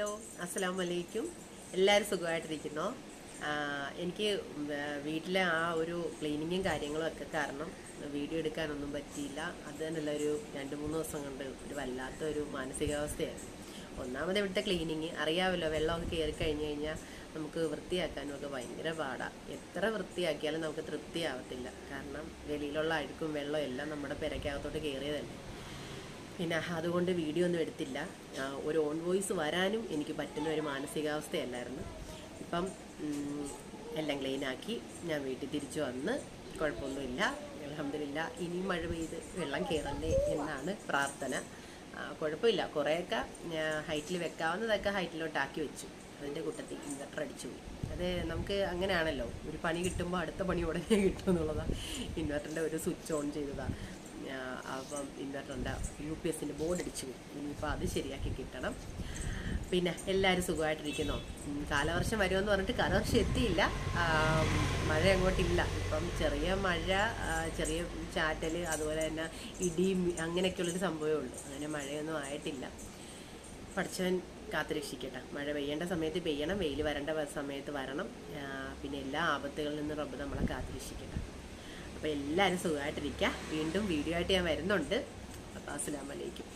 Hello അസ്സലാം വലൈക്കും എല്ലാവരും സുഖമായിട്ടിരിക്കുന്നു എനിക്ക് വീട്ടിലെ ആ ഒരു ക്ലീനിങ്ങും കാര്യങ്ങളും ഒക്കെ കാരണം വീഡിയോ എടുക്കാനൊന്നും പറ്റിയില്ല. അത് തന്നെയല്ല ഒരു രണ്ട് മൂന്ന് ദിവസം കൊണ്ട് ഒരു വല്ലാത്ത ഒരു മാനസികാവസ്ഥയായിരുന്നു. ഒന്നാമത് ഇവിടുത്തെ ക്ലീനിങ്. അറിയാമല്ലോ വെള്ളമൊക്കെ കയറി കഴിഞ്ഞ് കഴിഞ്ഞാൽ നമുക്ക് വൃത്തിയാക്കാനും ഒക്കെ ഭയങ്കര പാടാണ് എത്ര വൃത്തിയാക്കിയാലും നമുക്ക് തൃപ്തിയാവത്തില്ല. കാരണം വെളിയിലുള്ള അഴുക്കും വെള്ളവും എല്ലാം നമ്മുടെ പെരക്കകത്തോട്ട് കയറിയതല്ലേ. പിന്നെ അതുകൊണ്ട് വീഡിയോ ഒന്നും എടുത്തില്ല. ഒരു ഓൺ വോയിസ് വരാനും എനിക്ക് പറ്റുന്ന ഒരു മാനസികാവസ്ഥയല്ലായിരുന്നു. ഇപ്പം എല്ലാം ക്ലീനാക്കി ഞാൻ വീട്ടിൽ തിരിച്ചു വന്ന് കുഴപ്പമൊന്നുമില്ല അലഹമില്ല ഇനി മഴ പെയ്ത് വെള്ളം കയറല്ലേ എന്നാണ് പ്രാർത്ഥന. കുഴപ്പമില്ല. കുറേയൊക്കെ ഹൈറ്റിൽ വെക്കാവുന്നതൊക്കെ ഹൈറ്റിലോട്ടാക്കി വെച്ചു. അതിന്റെ കൂട്ടത്തിൽ ഇൻവെർട്ടർ അടിച്ചു പോയി. അത് നമുക്ക് അങ്ങനെയാണല്ലോ. ഒരു പണി കിട്ടുമ്പോൾ അടുത്ത പണി ഉടനെ കിട്ടും എന്നുള്ളതാണ് ഇൻവെർട്ടറിന്റെ ഒരു സ്വിച്ച് ഓൺ ചെയ്തതാണ് അപ്പം ഇൻവെർട്ടറിന്റെ യു പി എസിന്റെ ബോർഡ് അടിച്ചു. ഇനിയിപ്പോൾ അത് ശരിയാക്കി കിട്ടണം. പിന്നെ എല്ലാവരും സുഖമായിട്ടിരിക്കുന്നു. കാലവർഷം വരുമെന്ന് പറഞ്ഞിട്ട് കാലവർഷം എത്തിയില്ല. മഴ അങ്ങോട്ടില്ല. ഇപ്പം ചെറിയ മഴ ചെറിയ ചാറ്റൽ അതുപോലെ തന്നെ ഇടിയും അങ്ങനെയൊക്കെയുള്ളൊരു സംഭവമേ ഉള്ളൂ. അങ്ങനെ മഴയൊന്നും ആയിട്ടില്ല. പഠിച്ചവൻ കാത്തുരക്ഷിക്കട്ടെ മഴ പെയ്യേണ്ട സമയത്ത് പെയ്യണം. വെയിൽ വരേണ്ട സമയത്ത് വരണം. പിന്നെ എല്ലാ ആപത്തുകളിൽ നിന്നും റബ്ബ് നമ്മളെ കാത്തുരക്ഷിക്കട്ടെ അപ്പോൾ എല്ലാവരും സുഖമായിട്ടിരിക്കുക വീണ്ടും വീഡിയോ ആയിട്ട് ഞാൻ വരുന്നുണ്ട്. അപ്പോൾ അസ്സലാമലൈക്കും